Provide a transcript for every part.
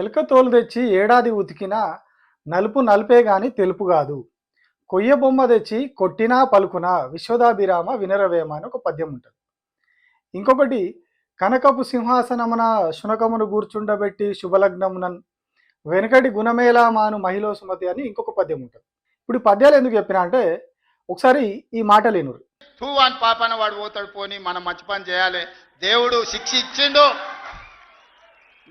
ఎలుక తోలు తెచ్చి ఏడాది ఉతికినా నలుపు నలుపే గాని తెలుపు కాదు కొయ్య బొమ్మ తెచ్చి కొట్టినా పలుకునా విశ్వదాభిరామ వినరవేమ అని ఒక పద్యం ఉంటుంది. ఇంకొకటి కనకపు సింహాసనమున శునకమును కూర్చుండబెట్టి శుభలగ్నమునన్ వెనకటి గుణమేలా మాను మహిళ సుమతి అని ఇంకొక పద్యం ఉంటుంది. ఇప్పుడు పద్యాలు ఎందుకు చెప్పినా అంటే ఒకసారి ఈ మాట లేనురు అని పాపన వాడు పోతాడు పోని మనం మంచి పని చేయాలి. దేవుడు శిక్ష ఇచ్చిండు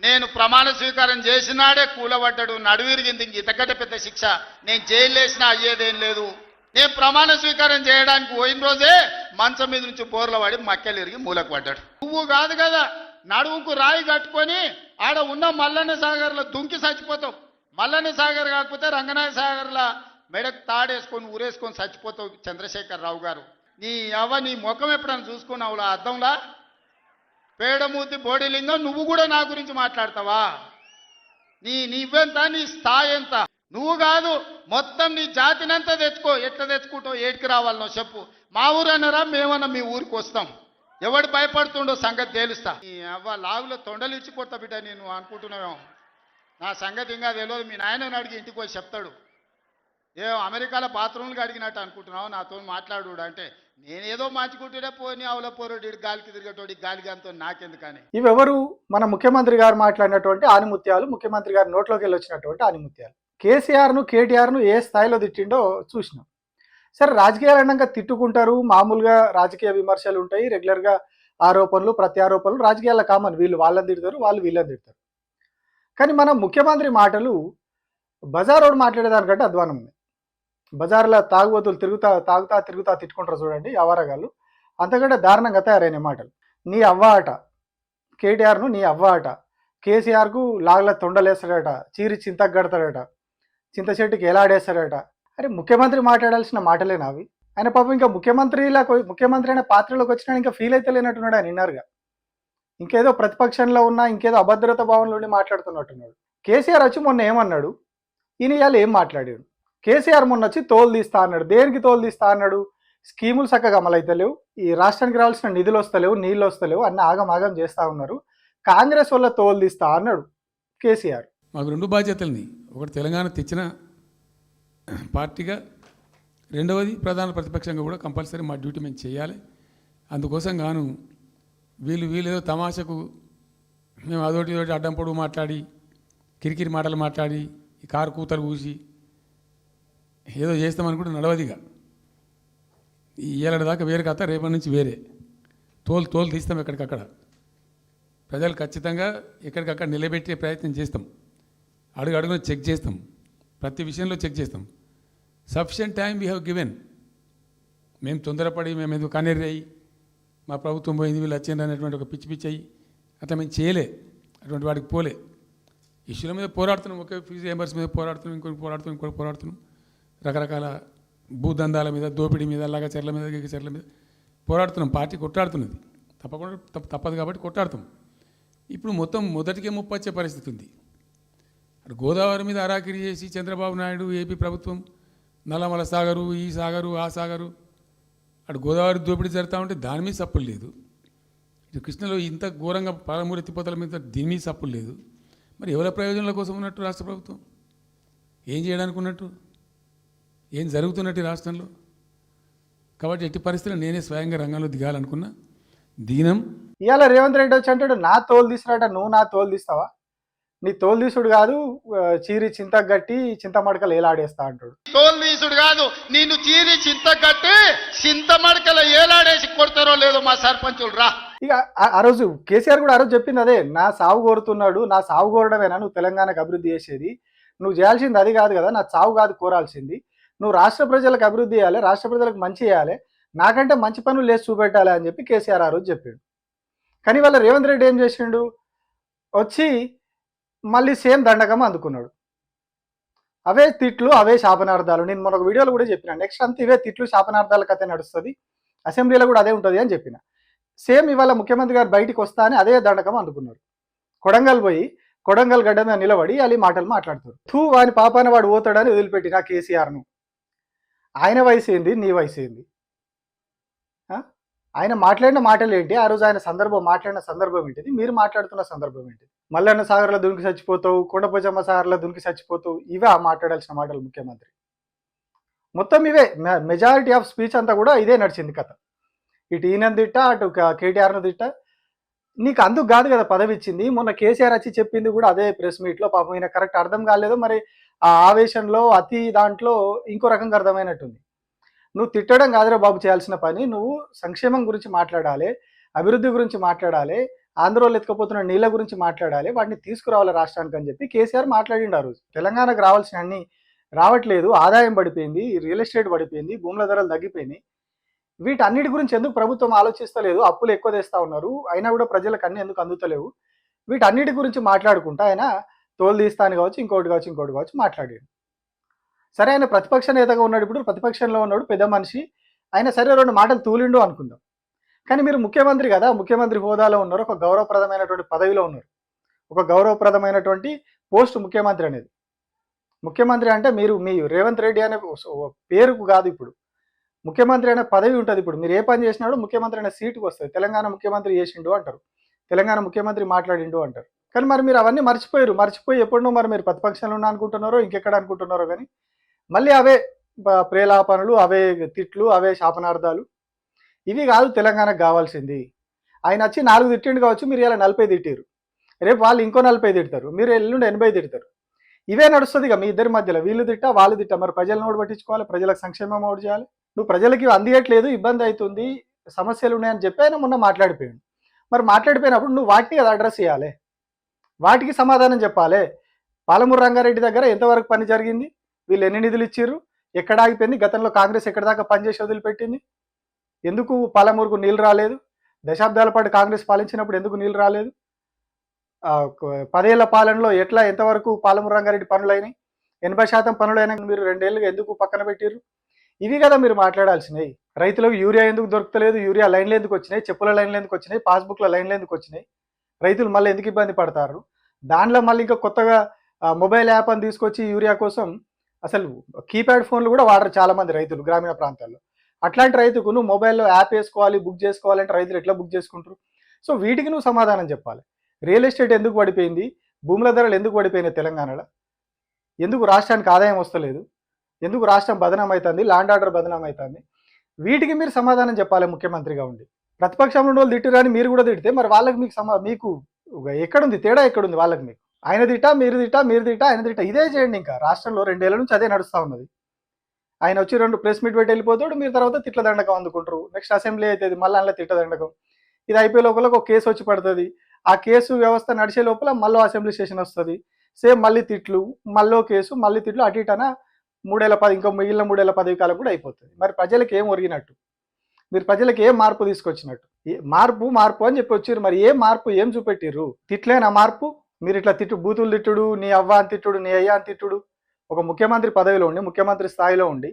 నేను ప్రమాణ స్వీకారం చేసినాడే కూలబడ్డాడు నడువిరిగింది ఇంక ఇంతకంటే పెద్ద శిక్ష. నేను జైలు వేసినా అయ్యేదేం లేదు. నేను ప్రమాణ స్వీకారం చేయడానికి పోయిన రోజే మంచం మీద నుంచి బోర్ల పడి మక్కెలు ఇరిగి మూలకు పడ్డాడు. నువ్వు కాదు కదా నడువుకు రాయి కట్టుకొని ఆడ ఉన్న మల్లన్న సాగర్లో దుంకి చచ్చిపోతావు. మల్లన్న సాగర్ కాకపోతే రంగనాయ సాగర్లో మెడకు తాడేసుకొని ఊరేసుకొని చచ్చిపోతావు చంద్రశేఖర్ రావు గారు. నీ అవ్వ నీ ముఖం ఎప్పుడైనా చూసుకున్నావులా అర్థంలా పేడమూతి బోడిలింగం నువ్వు కూడా నా గురించి మాట్లాడతావా? నీ నీవెంత నీ స్థాయి ఎంత? నువ్వు కాదు మొత్తం నీ జాతినంతా తెచ్చుకో. ఎట్లా తెచ్చుకుంటావు ఏడికి రావాలనో చెప్పు. మా ఊరు అన్నారా మేమన్నా మీ ఊరికి వస్తాం. ఎవడు భయపడుతుండో సంగతి తేలుస్తా. నీ అవ్వ లాగులో తొండలు ఇచ్చి బిడ్డ నేను అనుకుంటున్నావేమో. నా సంగతి ఇంకా తెలియదు మీ నాయనని అడిగి ఇంటికి పోయి చెప్తాడు. ఏ అమెరికాలో బాత్రూమ్లు అడిగినట్టు అనుకుంటున్నావు నాతో మాట్లాడు అంటే నేనేదో మార్చుకుంటూనే పోని అవల పోరోడి గాలికి తిరిగేటోడి గాలికి అంతో నాకెందుకని? ఇవెవరు? మన ముఖ్యమంత్రి గారు మాట్లాడినటువంటి ఆనిముత్యాలు ముఖ్యమంత్రి గారి నోట్లోకి వెళ్ళి వచ్చినటువంటి ఆనిముత్యాలు. కేసీఆర్ను కేటీఆర్ను ఏ స్థాయిలో తిట్టిండో చూసినాం. సరే రాజకీయాలు అన్నాక తిట్టుకుంటారు మామూలుగా రాజకీయ విమర్శలు ఉంటాయి రెగ్యులర్గా ఆరోపణలు ప్రత్యారోపణలు రాజకీయాల కామన్ వీళ్ళు వాళ్ళని తిడతారు వాళ్ళు వీళ్ళని తిడతారు. కానీ మన ముఖ్యమంత్రి మాటలు బజారోడు మాట్లాడేదానికంటే అధ్వానం ఉంది. బజార్లో తాగుబోతులు తిరుగుతా తాగుతా తిరుగుతా తిట్టుకుంటారు చూడండి అవారగాళ్ళు అంతకంటే దారుణంగా తయారైన మాటలు. నీ అవ్వ ఆట కేటీఆర్ను నీ అవ్వ ఆట కేసీఆర్కు లాగ్ల తొండలేస్తాడట చీరి చింతకు కడతాడట చింత చెట్టుకి ఎలాడేస్తాడట అరే ముఖ్యమంత్రి మాట్లాడాల్సిన మాటలేనా అవి? ఆయన పాపం ఇంకా ముఖ్యమంత్రిలా ముఖ్యమంత్రి అనే పాత్రలోకి వచ్చినా ఇంకా ఫీల్ అయితే లేనట్టున్నాడు ఆయన విన్నారుగా ఇంకేదో ప్రతిపక్షంలో ఉన్నా ఇంకేదో అభద్రత భావంలో ఉండి మాట్లాడుతున్నట్టున్నాడు. కేసీఆర్ వచ్చి మొన్న ఏమన్నాడు? ఈయన ఇవాళ ఏం మాట్లాడాడు? కేసీఆర్ మొన్న వచ్చి తోలు తీస్తా అన్నాడు. దేనికి తోలు తీస్తా అన్నాడు? స్కీములు చక్కగా అమలైతలేవు ఈ రాష్ట్రానికి రావాల్సిన నిధులు వస్తలేవు నీళ్ళు వస్తలేవు అన్ని ఆగమాగం చేస్తూ చేస్తా ఉన్నారు. కాంగ్రెస్ వల్ల తోలు తీస్తా అన్నాడు కేసీఆర్. మాకు రెండు బాధ్యతలని. ఒకటి తెలంగాణ తెచ్చిన పార్టీగా రెండవది ప్రధాన ప్రతిపక్షంగా కూడా కంపల్సరీ మా డ్యూటీ మేము చేయాలి. అందుకోసం గాను వీళ్ళు వీళ్ళేదో తమాషకు మేము అదోటి ఇదోటి అడ్డం పొడుగు మాట్లాడి కిరికిరి మాటలు మాట్లాడి ఈ కారు కూతలు కూసి ఏదో చేస్తామనుకుంటే నడవదిగా. ఈ ఏళ్ళ దాకా వేరే కథ రేపటి నుంచి వేరే. తోలు తోలు తీస్తాం ఎక్కడికక్కడ. ప్రజలు ఖచ్చితంగా ఎక్కడికక్కడ నిలబెట్టే ప్రయత్నం చేస్తాం. అడుగు అడుగున చెక్ చేస్తాం. ప్రతి విషయంలో చెక్ చేస్తాం. Sufficient time we have given. మేము తొందరపడి మేము ఎందుకు కన్నెర్రి అయ్యి మా ప్రభుత్వం పోయింది వీళ్ళు వచ్చిండ్రు అనేటువంటి ఒక పిచ్చి పిచ్చి అయ్యి అట్లా మేము చేయలే. అటువంటి వాడికి పోలే. ఇష్యూల మీద పోరాడుతున్నాం. ఒకే ఫీజు ఎంబర్స్ మీద పోరాడుతున్నాం ఇంకొకటి పోరాడుతున్నాం ఇంకొకటి పోరాడుతున్నాం. రకరకాల భూదందాల మీద దోపిడీ మీద అలాగ చెర్ల మీద గిగ చెర్ల మీద పోరాడుతున్నాం. పార్టీ కొట్టాడుతున్నది తప్పకుండా తప్ప- తప్పదు కాబట్టి కొట్టాడుతాం ఇప్పుడు మొత్తం మొదటికే ముప్పొచ్చే పరిస్థితి ఉంది. అటు గోదావరి మీద అరాకిరి చేసి చంద్రబాబు నాయుడు ఏపీ ప్రభుత్వం నల్లమల సాగరు ఈ సాగరు ఆ సాగరు అటు గోదావరి దోపిడీ జరుగుతూ ఉంటే దాని మీద సప్పులు లేదు. ఇటు కృష్ణలో ఇంత ఘోరంగా పాలమూరు ఎత్తిపోతల మీద దీని మీద సప్పులు లేదు. మరి ఎవరి ప్రయోజనాల కోసం ఉన్నట్టు రాష్ట్ర ప్రభుత్వం? ఏం చేయడానికి ఉన్నట్టు ఏం జరుగుతున్నట్టు ఈ రాష్ట్రంలో? కాబట్టి ఎట్టి పరిస్థితుల్లో నేనే స్వయంగా రంగంలో దిగాలనుకున్నా. దీనం. ఇవాళ రేవంత్ రెడ్డి వచ్చి అంటాడు నా తోలు తీసినట నువ్వు నా తోలు తీస్తావా? నీ తోలు తీసుడు కాదు చీరి చింతకు గట్టి చింతమడకలు ఏలాడేస్తా అంటాడు. తోలు తీసుడు కాదు నిన్ను చీరి చింత కట్టి చింత మడకల ఏలాడేసి కొడతారో లేదో మా సర్పంచులు రా. ఇక ఆ- రోజు కేసీఆర్ కూడా ఆ రోజు చెప్పింది అదే నా సాగు కోరుతున్నాడు నా సాగు కోరడమేనా? నువ్వు తెలంగాణకు అభివృద్ధి చేసేది. నువ్వు చేయాల్సింది అది కాదు కదా నా సాగు కాదు కోరాల్సింది. నువ్వు రాష్ట్ర ప్రజలకు అభివృద్ధి చేయాలి రాష్ట్ర ప్రజలకు మంచి చేయాలి నాకంటే మంచి పనులు లేచి చూపెట్టాలి అని చెప్పి కేసీఆర్ ఆ రోజు చెప్పాడు. కానీ వాళ్ళ రేవంత్ రెడ్డి ఏం చేసిండు? వచ్చి మళ్ళీ సేమ్ దండకం అందుకున్నాడు. అవే తిట్లు అవే శాపనార్థాలు. నేను మొన్న వీడియోలో కూడా చెప్పిన నెక్స్ట్ అంతా ఇవే తిట్లు శాపనార్థాల కథ నడుస్తుంది అసెంబ్లీలో కూడా అదే ఉంటుంది అని చెప్పిన. సేమ్ ఇవాళ ముఖ్యమంత్రి గారు బయటికి వస్తా అని అదే దండకం అందుకున్నారు. కొడంగల్ పోయి కొడంగల్ గడ్డ మీద నిలబడి అలా మాటలు మాట్లాడుతారు. తూ వాని పాపాన వాడు పోతాడని వదిలిపెట్టిన కేసీఆర్ను. ఆయన వయసు ఏంది? నీ వయసు ఏంది? ఆయన మాట్లాడిన మాటలు ఏంటి? ఆ రోజు ఆయన సందర్భం మాట్లాడిన సందర్భం ఏంటిది? మీరు మాట్లాడుతున్న సందర్భం ఏంటిది? మల్లన్న సాగర్లో దునికి చచ్చిపోతావు కొండపోచమ్మ సాగర్లో దునికి చచ్చిపోతావు ఇవే ఆ మాట్లాడాల్సిన మాటలు ముఖ్యమంత్రి. మొత్తం ఇవే. మెజారిటీ ఆఫ్ స్పీచ్ అంతా కూడా ఇదే నడిచింది కథ. ఇటు ఈయన తిట్ట అటు కేటీఆర్ను తిట్ట నీకు అందుకు కాదు కదా పదవి ఇచ్చింది మొన్న కేసీఆర్ వచ్చి చెప్పింది కూడా అదే ప్రెస్ మీట్లో పాపం ఈయన కరెక్ట్ అర్థం కాలేదు. మరి ఆ ఆవేశంలో అతి దాంట్లో ఇంకో రకంగా అర్థమైనట్టుంది. నువ్వు తిట్టడం కాదురా బాబు చేయాల్సిన పని. నువ్వు సంక్షేమం గురించి మాట్లాడాలి అభివృద్ధి గురించి మాట్లాడాలి ఆంధ్రలో ఎత్తుకపోతున్న నీళ్ళ గురించి మాట్లాడాలి వాటిని తీసుకురావాలి రాష్ట్రానికి అని చెప్పి కేసీఆర్ మాట్లాడిండు ఆ రోజు. తెలంగాణకు రావాల్సిన అన్ని రావట్లేదు. ఆదాయం పడిపోయింది రియల్ ఎస్టేట్ పడిపోయింది భూముల ధరలు తగ్గిపోయినాయి. వీటన్నిటి గురించి ఎందుకు ప్రభుత్వం ఆలోచిస్తలేదు? అప్పులు ఎక్కువ తెస్తా ఉన్నారు. అయినా కూడా ప్రజలకు అన్ని ఎందుకు అందుతలేవు? వీటన్నిటి గురించి మాట్లాడుకుంటా ఆయన తోలు తీస్తాను కావచ్చు ఇంకోటి కావచ్చు ఇంకోటి కావచ్చు మాట్లాడాడు. సరే ఆయన ప్రతిపక్ష నేతగా ఉన్నాడు ఇప్పుడు. ప్రతిపక్షంలో ఉన్నాడు పెద్ద మనిషి. ఆయన సరే రెండు మాటలు తూలిండు అనుకుందాం. కానీ మీరు ముఖ్యమంత్రి కదా ముఖ్యమంత్రి హోదాలో ఉన్నారు. ఒక గౌరవప్రదమైనటువంటి పదవిలో ఉన్నారు. ఒక గౌరవప్రదమైనటువంటి పోస్ట్ ముఖ్యమంత్రి అనేది. ముఖ్యమంత్రి అంటే మీరు మీ రేవంత్ రెడ్డి అనే పేరుకు కాదు ఇప్పుడు. ముఖ్యమంత్రి అనే పదవి ఉంటుంది ఇప్పుడు. మీరు ఏ పని చేసినాడో ముఖ్యమంత్రి అనే సీటుకు వస్తుంది. తెలంగాణ ముఖ్యమంత్రి చేసిండు అంటారు. తెలంగాణ ముఖ్యమంత్రి మాట్లాడిండు అంటారు. కానీ మరి మీరు అవన్నీ మర్చిపోయారు. మర్చిపోయి ఎప్పుడునో మరి మీరు ప్రతిపక్షంలో ఉన్నా అనుకుంటున్నారో ఇంకెక్కడ అనుకుంటున్నారో కానీ మళ్ళీ అవే ప్రేలాపనలు అవే తిట్లు అవే శాపనార్థాలు ఇవి కాదు తెలంగాణకు కావాల్సింది. ఆయన వచ్చి నాలుగు తిట్టిండు కావచ్చు మీరు ఇలా నలభై తిట్టారు రేపు వాళ్ళు ఇంకో నలభై తిడతారు. మీరు ఎల్లుండి ఎనభై తిడతారు. ఇవే నడుస్తుంది ఇక మీ ఇద్దరి మధ్యలో. వీళ్ళు తిట్టా వాళ్ళు తిట్టా. మరి ప్రజలను ఓడి పట్టించుకోవాలి ప్రజలకు సంక్షేమం ఓడి చేయాలి. నువ్వు ప్రజలకి అందియట్లేదు ఇబ్బంది అవుతుంది సమస్యలు ఉన్నాయని చెప్పి ఆయన మొన్న మాట్లాడిపోయాడు. మరి మాట్లాడిపోయినప్పుడు నువ్వు వాటిని అది అడ్రస్ చేయాలి వాటికి సమాధానం చెప్పాలి. పాలమూరు రంగారెడ్డి దగ్గర ఎంతవరకు పని జరిగింది? వీళ్ళు ఎన్ని నిధులు ఇచ్చారు? ఎక్కడ ఆగిపోయింది? గతంలో కాంగ్రెస్ ఎక్కడ దాకా పనిచేసి వదిలిపెట్టింది? ఎందుకు పాలమూరుకు నీళ్ళు రాలేదు? దశాబ్దాల పాటు కాంగ్రెస్ పాలించినప్పుడు ఎందుకు నీళ్ళు రాలేదు? పదేళ్ళ పాలనలో ఎట్లా ఎంతవరకు పాలమూరు రంగారెడ్డి పనులైనాయి? ఎనభై శాతం పనులైనా మీరు రెండేళ్ళుగా ఎందుకు పక్కన పెట్టారు ఇవి కదా మీరు మాట్లాడాల్సినవి. రైతులకు యూరియా ఎందుకు దొరకలేదు యూరియా లైన్లు ఎందుకు వచ్చినాయి? చెప్పుల లైన్లు ఎందుకు వచ్చినాయి? పాస్బుక్ల లైన్లు ఎందుకు వచ్చినాయి? రైతులు మళ్ళీ ఎందుకు ఇబ్బంది పడతారు? దాంట్లో మళ్ళీ ఇంకా కొత్తగా మొబైల్ యాప్ అని తీసుకొచ్చి యూరియా కోసం అసలు కీప్యాడ్ ఫోన్లు కూడా వాడరు చాలామంది రైతులు గ్రామీణ ప్రాంతాల్లో. అట్లాంటి రైతుకు నువ్వు మొబైల్లో యాప్ వేసుకోవాలి బుక్ చేసుకోవాలంటే రైతులు ఎట్లా బుక్ చేసుకుంటారు? సో వీటికి నువ్వు సమాధానం చెప్పాలి. రియల్ ఎస్టేట్ ఎందుకు పడిపోయింది? భూముల ధరలు ఎందుకు పడిపోయినాయి తెలంగాణలో? ఎందుకు రాష్ట్రానికి ఆదాయం వస్తలేదు? ఎందుకు రాష్ట్రం బదనాం అవుతుంది ల్యాండ్ ఆర్డర్ బదనాం అవుతుంది వీటికి మీరు సమాధానం చెప్పాలి ముఖ్యమంత్రిగా ఉండి. ప్రతిపక్షంలో ఉన్న వాళ్ళు తిట్టిరని మీరు కూడా తిడితే మరి వాళ్ళకి మీకు సమా మీకు ఎక్కడుంది? తేడా ఎక్కడుంది వాళ్ళకి మీకు? ఆయన తిట్టా మీరు తిట్టా మీరు తిట్టా ఆయన తిట్టా ఇదే చేయండి ఇంకా. రాష్ట్రంలో రెండేళ్ళ నుంచి అదే నడుస్తూ ఉన్నది. ఆయన వచ్చి రెండు ప్రెస్ మీట్ పెట్టి వెళ్ళిపోతాడు మీరు తర్వాత తిట్ల దండకం అందుకుంటారు. నెక్స్ట్ అసెంబ్లీ అవుతుంది మళ్ళీ అందులో తిట్ల దండకం. ఇది అయిపోయే లోపల ఒక కేసు వచ్చి పడుతుంది. ఆ కేసు వ్యవస్థ నడిచే లోపల మళ్ళీ అసెంబ్లీ స్టేషన్ వస్తుంది. సేమ్ మళ్ళీ తిట్లు మళ్ళీ కేసు మళ్ళీ తిట్లు అటు ఇటన మూడేళ్ళ పది ఇంకో మిగిలిన మూడేళ్ళ పదవి కాలం కూడా అయిపోతుంది. మరి ప్రజలకు ఏం ఒరిగినట్టు? మీరు ప్రజలకు ఏం మార్పు తీసుకొచ్చినట్టు? మార్పు మార్పు అని చెప్పి వచ్చారు మరి ఏ మార్పు ఏం చూపెట్టిర్రు? తిట్లేనా మార్పు? మీరు ఇట్లా తిట్టు బూతులు తిట్టుడు నీ అవ్వ అని తిట్టుడు నీ అయ్య అని తిట్టుడు. ఒక ముఖ్యమంత్రి పదవిలో ఉండి ముఖ్యమంత్రి స్థాయిలో ఉండి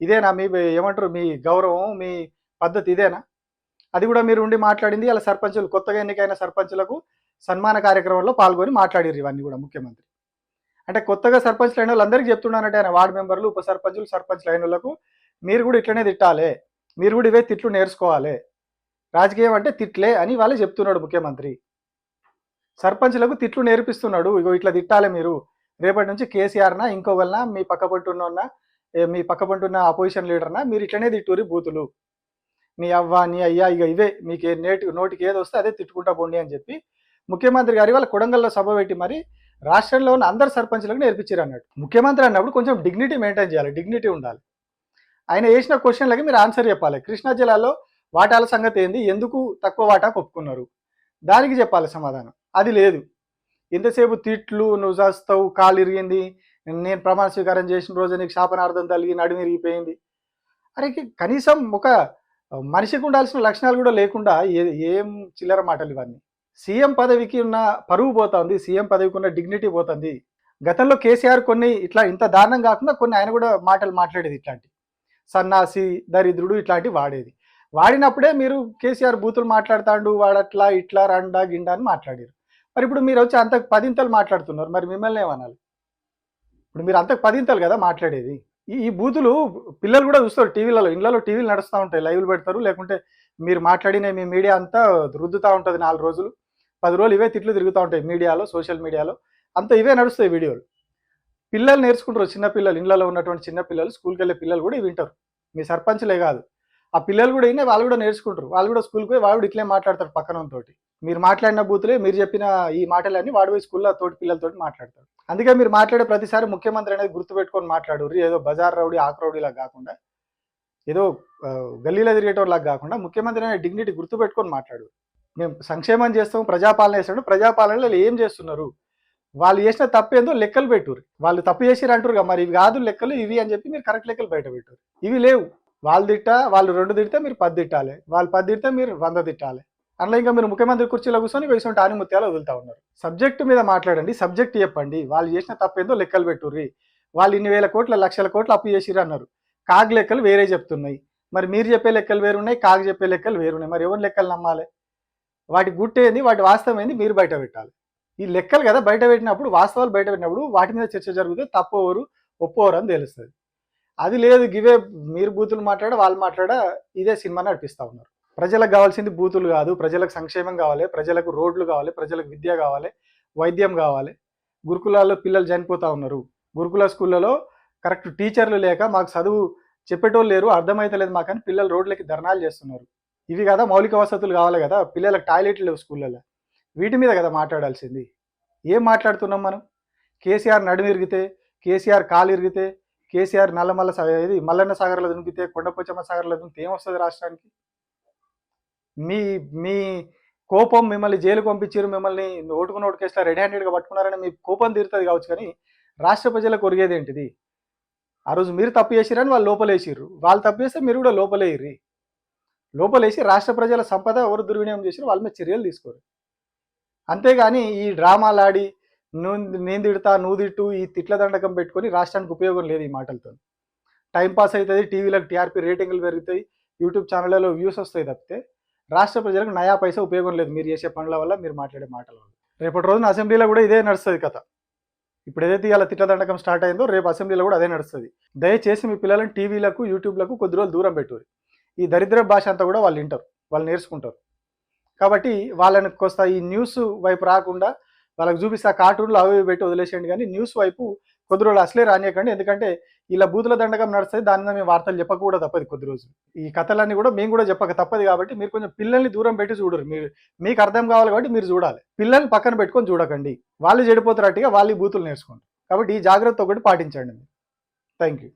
ఇదేనా మీ ఏమంటారు? మీ గౌరవం మీ పద్ధతి ఇదేనా? అది కూడా మీరు ఉండి మాట్లాడింది అలా సర్పంచులు కొత్తగా ఎన్నికైన సర్పంచులకు సన్మాన కార్యక్రమంలో పాల్గొని మాట్లాడారు ఇవన్నీ కూడా ముఖ్యమంత్రి. అంటే కొత్తగా సర్పంచ్ లైన్ వాళ్ళందరికీ చెప్తున్నానంటే ఆయన వార్డు మెంబర్లు ఉప సర్పంచులు సర్పంచ్ లైన్ వాళ్ళకు మీరు కూడా ఇట్లనే తిట్టాలి. మీరు కూడా ఇవే తిట్లు నేర్చుకోవాలి. రాజకీయం అంటే తిట్లే అని వాళ్ళే చెప్తున్నాడు ముఖ్యమంత్రి. సర్పంచ్లకు తిట్లు నేర్పిస్తున్నాడు ఇగో ఇట్లా తిట్టాలి మీరు. రేపటి నుంచి కేసీఆర్నా ఇంకొకరినా మీ పక్క పంటున్న మీ పక్క పంటున్న అపోజిషన్ లీడర్నా మీరు ఇట్లనే తిట్టూరి బూతులు. నీ అవ్వ నీ అయ్యా ఇక ఇవే మీకు నేటి నోటికి ఏది వస్తే అదే తిట్టుకుంటా పోండి అని చెప్పి ముఖ్యమంత్రి గారి వాళ్ళ కొడంగల్లో సభ పెట్టి మరి రాష్ట్రంలో ఉన్న అందరు సర్పంచ్లకు నేర్పించారు అన్నట్టు. ముఖ్యమంత్రి అన్నప్పుడు కొంచెం డిగ్నిటీ మెయింటైన్ చేయాలి డిగ్నిటీ ఉండాలి. ఆయన వేసిన క్వశ్చన్లకి మీరు ఆన్సర్ చెప్పాలి. కృష్ణా జిల్లాలో వాటాల సంగతి ఏంది? ఎందుకు తక్కువ వాటా ఒప్పుకున్నారు దానికి చెప్పాలి సమాధానం. అది లేదు. ఎంతసేపు తిట్లు నువ్వు చేస్తావు కాలు ఇరిగింది నేను ప్రమాణ స్వీకారం చేసిన రోజు నీకు శాపనార్థం తల్లి నడుము ఇరిగిపోయింది అరే కనీసం ఒక మనిషికి ఉండాల్సిన లక్షణాలు కూడా లేకుండా ఏ- ఏం చిల్లర మాటలు ఇవన్నీ. సీఎం పదవికి ఉన్న పరువు పోతుంది సీఎం పదవికి ఉన్న డిగ్నిటీ పోతుంది. గతంలో కేసీఆర్ కొన్ని ఇట్లా ఇంత దారుణం కాకుండా కొన్ని ఆయన కూడా మాటలు మాట్లాడేది ఇట్లాంటి. సన్నాసి దరిద్రుడు ఇట్లాంటివి వాడేది. వాడినప్పుడే మీరు కేసీఆర్ బూతులు మాట్లాడతాడు వాడట్లా ఇట్లా రండా గిండా అని మాట్లాడారు. మరి ఇప్పుడు మీరు వచ్చి అంతకు పదింతలు మాట్లాడుతున్నారు మరి మిమ్మల్ని ఏమనాలి? ఇప్పుడు మీరు అంతకు పదింతలు కదా మాట్లాడేది. ఈ బూతులు పిల్లలు కూడా చూస్తారు టీవీలలో ఇళ్ళలో టీవీలు నడుస్తూ ఉంటాయి లైవ్లు పెడతారు లేకుంటే మీరు మాట్లాడిన మీ మీడియా అంతా రుద్దుతూ ఉంటుంది నాలుగు రోజులు. పది రోజులు ఇవే తిట్లు తిరుగుతూ ఉంటాయి మీడియాలో సోషల్ మీడియాలో. అంతా ఇవే నడుస్తాయి వీడియోలు. పిల్లలు నేర్చుకుంటారు చిన్న పిల్లలు ఉన్నటువంటి చిన్న పిల్లలు స్కూల్కి వెళ్ళే పిల్లలు కూడా వింటారు. మీ సర్పంచ్లే కాదు. ఆ పిల్లలు కూడా అయినా వాళ్ళు కూడా నేర్చుకుంటారు. వాళ్ళు కూడా స్కూల్కి పోయి వాళ్ళు కూడా ఇట్లే మాట్లాడతారు పక్కన తోటి మీరు మాట్లాడిన బూతులే మీరు చెప్పిన ఈ మాటలన్నీ వాడు పోయి స్కూల్లో తోటి పిల్లలతోటి మాట్లాడతారు అందుకే మీరు మాట్లాడే ప్రతిసారి ముఖ్యమంత్రి అనేది గుర్తుపెట్టుకొని మాట్లాడు ఏదో బజార్ రౌడీ ఆక్రౌడీలా కాకుండా ఏదో గల్లీలో తిరిగేటోళ్ళలాగా కాకుండా ముఖ్యమంత్రి అనే డిగ్నిటీ గుర్తుపెట్టుకొని మాట్లాడు మేము సంక్షేమం చేస్తాం ప్రజాపాలన చేస్తాడు. ప్రజాపాలనలో ఏం చేస్తున్నారు? వాళ్ళు చేసిన తప్పు ఏందో లెక్కలు పెట్టురు వాళ్ళు తప్పు చేసిరు అంటారు కదా మరి ఇవి కాదు లెక్కలు ఇవి అని చెప్పి మీరు కరెక్ట్ లెక్కలు బయట పెట్టారు ఇవి లేవు. వాళ్ళు తిట్ట వాళ్ళు రెండు తిడితే మీరు పది తిట్టాలి. వాళ్ళు పది తిడితే మీరు వంద తిట్టాలి. అందులో ఇంకా మీరు ముఖ్యమంత్రి కుర్చీలో కూర్చొని వేసుకుంటే ఆనిముత్యాలు వదులుతా ఉన్నారు. సబ్జెక్టు మీద మాట్లాడండి సబ్జెక్ట్ చెప్పండి. వాళ్ళు చేసిన తప్పు ఏందో లెక్కలు పెట్టుర్రి. వాళ్ళు ఇన్ని వేల కోట్ల లక్షల కోట్లు అప్పు చేసిరు అన్నారు. కాగ్ లెక్కలు వేరే చెప్తున్నాయి. మరి మీరు చెప్పే లెక్కలు వేరున్నాయి కాగ్ చెప్పే లెక్కలు వేరున్నాయి. మరి ఎవరి లెక్కలు నమ్మాలి? వాటి గుట్టేంది వాటి వాస్తవం ఏంది? మీరు బయట పెట్టాలి. ఈ లెక్కలు కదా బయట పెట్టినప్పుడు వాస్తవాలు బయట పెట్టినప్పుడు వాటి మీద చర్చ జరిగితే తప్పవరు ఒప్పవరు అని తెలుస్తుంది. అది లేదు గివే మీరు బూతులు మాట్లాడ వాళ్ళు మాట్లాడ ఇదే సినిమా నడిపిస్తా ఉన్నారు. ప్రజలకు కావాల్సింది బూతులు కాదు ప్రజలకు సంక్షేమం కావాలి ప్రజలకు రోడ్లు కావాలి ప్రజలకు విద్య కావాలి వైద్యం కావాలి. గురుకులాల్లో పిల్లలు చనిపోతూ ఉన్నారు. గురుకుల స్కూళ్ళలో కరెక్ట్ టీచర్లు లేక మాకు చదువు చెప్పేటోళ్ళు లేరు అర్థమైతలేదు మాకని పిల్లలు రోడ్లకి ధర్నాలు చేస్తున్నారు. ఇవి కదా మౌలిక వసతులు కావాలి కదా పిల్లలకు టాయిలెట్లు లేవు స్కూళ్ళలో వీటి మీద కదా మాట్లాడాల్సింది. ఏం మాట్లాడుతున్నాం మనం? కేసీఆర్ నడుము ఇరిగితే కేసీఆర్ కాలు ఇరిగితే కేసీఆర్ నల్లమల్ల ఇది మల్లన్న సాగర్లో దునికితే కొండపోచమ్మ సాగర్లో దునికితే ఏమొస్తుంది రాష్ట్రానికి? మీ మీ కోపం మిమ్మల్ని జైలు పంపించారు మిమ్మల్ని ఓటుకున్న నోటు కేసులో రెడీ హ్యాండెడ్గా పట్టుకున్నారని మీ కోపం తీరుతుంది కావచ్చు కానీ రాష్ట్ర ప్రజలకు ఒరిగేది ఏంటిది? ఆ రోజు మీరు తప్పు చేసిరని వాళ్ళు లోపలేసిర్రు. వాళ్ళు తప్పు చేస్తే మీరు కూడా లోపలేయిర్రి. లోపలేసి రాష్ట్ర ప్రజల సంపద ఎవరు దుర్వినియోగం చేసినా వాళ్ళ మీద చర్యలు తీసుకోరు. అంతేగాని ఈ డ్రామాలాడి నువ్వు నేను తిడతా నువ్వు తిట్టు ఈ తిట్ల దండకం పెట్టుకొని రాష్ట్రానికి ఉపయోగం లేదు ఈ మాటలతో టైం పాస్ అవుతుంది టీవీలకు టీఆర్పీ రేటింగ్లు పెరుగుతాయి యూట్యూబ్ ఛానళ్ళలో వ్యూస్ వస్తాయి తప్పితే రాష్ట్ర ప్రజలకు నయా పైసా ఉపయోగం లేదు. మీరు చేసే పనుల వల్ల మీరు మాట్లాడే మాటల వల్ల. రేపటి రోజున అసెంబ్లీలో కూడా ఇదే నడుస్తుంది కథ. ఇప్పుడు ఏదైతే ఇలా తిట్టదండకం స్టార్ట్ అయిందో రేపు అసెంబ్లీలో కూడా అదే నడుస్తుంది. దయచేసి మీ పిల్లలను టీవీలకు యూట్యూబ్లకు కొద్ది రోజులు దూరం పెట్టుకోరు ఈ దరిద్ర భాష అంతా కూడా వాళ్ళు వింటారు వాళ్ళు నేర్చుకుంటారు. కాబట్టి వాళ్ళని కొస్త ఈ న్యూస్ వైపు రాకుండా వాళ్ళకి చూపిస్తే కార్టూన్లు అవి పెట్టి వదిలేసేయండి కానీ న్యూస్ వైపు కొద్ది రోజులు అసలే రానియకండి. ఎందుకంటే ఇలా బూతుల దండకం నడుస్తుంది దాని మీద మేము వార్తలు చెప్పక కూడా తప్పదు కొద్ది రోజులు. ఈ కథలన్నీ కూడా మేము కూడా చెప్పక తప్పదు కాబట్టి మీరు కొంచెం పిల్లల్ని దూరం పెట్టి చూడరు. మీరు మీకు అర్థం కావాలి కాబట్టి మీరు చూడాలి. పిల్లల్ని పక్కన పెట్టుకొని చూడకండి. వాళ్ళు చెడిపోతారట్టుగా వాళ్ళు ఈ బూతులు నేర్చుకోండి. కాబట్టి ఈ జాగ్రత్త ఒకటి పాటించండి థ్యాంక్ యూ